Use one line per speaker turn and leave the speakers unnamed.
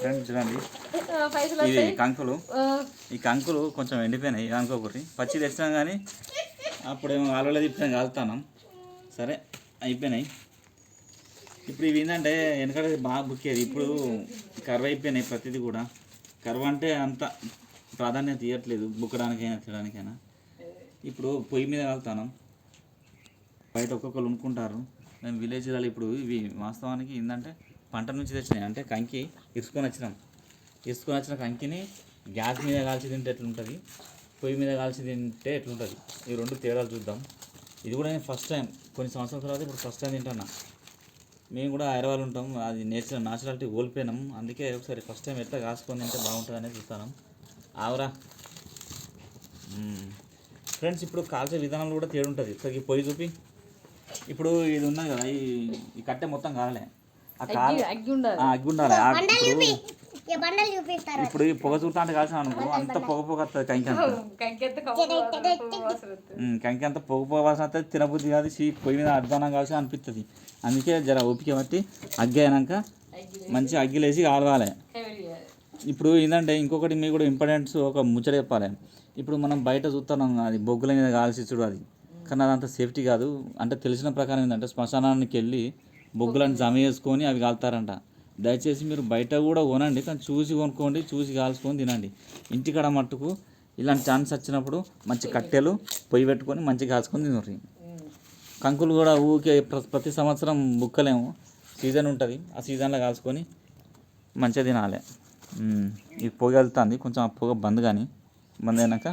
Friends చూడండి. ఇవి కంకులు. ఈ కంకులు కొంచెం ఎండిపోయినాయి అనుకోకూరి పచ్చి తెచ్చినాం కానీ అప్పుడేమో ఆలువలో తిప్పినాం కాలుతాను సరే అయిపోయినాయి. ఇప్పుడు ఇవి ఏంటంటే వెనకడ బాగా బుక్కేది. ఇప్పుడు కర్వ అయిపోయినాయి ప్రతిదీ కూడా. కర్వ అంటే అంత ప్రాధాన్యత ఇవ్వట్లేదు బుక్కడానికైనా తినడానికైనా. ఇప్పుడు పొయ్యి మీద కాలుతాను బయట ఒక్కొక్కరు వండుకుంటారు మేము విలేజ్లలో ఇప్పుడు ఇవి వాస్తవానికి ఏంటంటే పంట నుంచి తెచ్చినాయి. అంటే కంకి ఇరుసుకొని వచ్చినాం. ఇసుకొని వచ్చిన కంకిని గ్యాస్ మీద కాల్చి తింటే ఎట్లుంటుంది? పొయ్యి మీద కాల్చి తింటే ఎట్లుంటుంది? ఈ రెండు తేడాలు చూద్దాం. ఇది కూడా నేను ఫస్ట్ టైం కొన్ని సంవత్సరాల తర్వాత ఇప్పుడు ఫస్ట్ టైం తింటున్నా. మేము కూడా హైదరాబాద్ ఉంటాం. అది నేచురల్ నాచురాలిటీ కోల్పోయినాం. అందుకే ఒకసారి ఫస్ట్ టైం ఎట్లా కాసుకొని తింటే బాగుంటుంది అనేది చూస్తాను. ఆవరా. ఫ్రెండ్స్ ఇప్పుడు కాల్చే విధానంలో కూడా తేడు ఉంటుంది ఒకసారి పొయ్యి చూపి. ఇప్పుడు ఇది ఉన్నది కదా ఈ కట్టె మొత్తం కాలే.
అగ్గి అగ్గి ఉండాలి.
ఇప్పుడు
ఇక బండలు చూపిస్తారు?
ఇప్పుడు ఈ పొగ చూడతా అంటే కాల్చిన అనుకో అంత పొగ పొగ వస్తుంది కంకి అంత. కంకి అంత పొగ పొగ వాసన వస్తుంది తినబుద్ధి కాదు చీ పొయ్యి మీద అర్ధానం కాల్సి అనిపిస్తుంది అందుకే జర ఓపిక బట్టి అగ్గి అయినాక మంచి అగ్గిలేసి కాలవాలి. ఇప్పుడు ఏంటంటే ఇంకొకటి మీకు కూడా ఇంపార్టెంట్స్ ఒక ముచ్చట చెప్పాలి. ఇప్పుడు మనం బయట చూస్తున్నాం అది బొగ్గుల మీద కాల్చి చూడు అది. కానీ అదంత సేఫ్టీ కాదు. అంటే తెలిసిన ప్రకారం ఏంటంటే శ్మశానానికి వెళ్ళి బొగ్గులను జమ చేసుకొని అవి కాలుతారంట. దయచేసి మీరు బయట కూడా కొనండి కానీ చూసి కొనుక్కోండి చూసి కాల్చుకొని తినండి. ఇంటికాడ మట్టుకు ఇలాంటి ఛాన్స్ వచ్చినప్పుడు మంచి కట్టెలు పొయ్యి పెట్టుకొని మంచిగా కాల్చుకొని తినరు. కంకులు కూడా ఊకే ప్రతి సంవత్సరం బుక్కలేము సీజన్ ఉంటుంది ఆ సీజన్లో కాల్చుకొని మంచిగా తినాలి. ఈ పొగ వెళ్తుంది కొంచెం ఆ పొగ బంద్ కానీ బంద్ అయినాక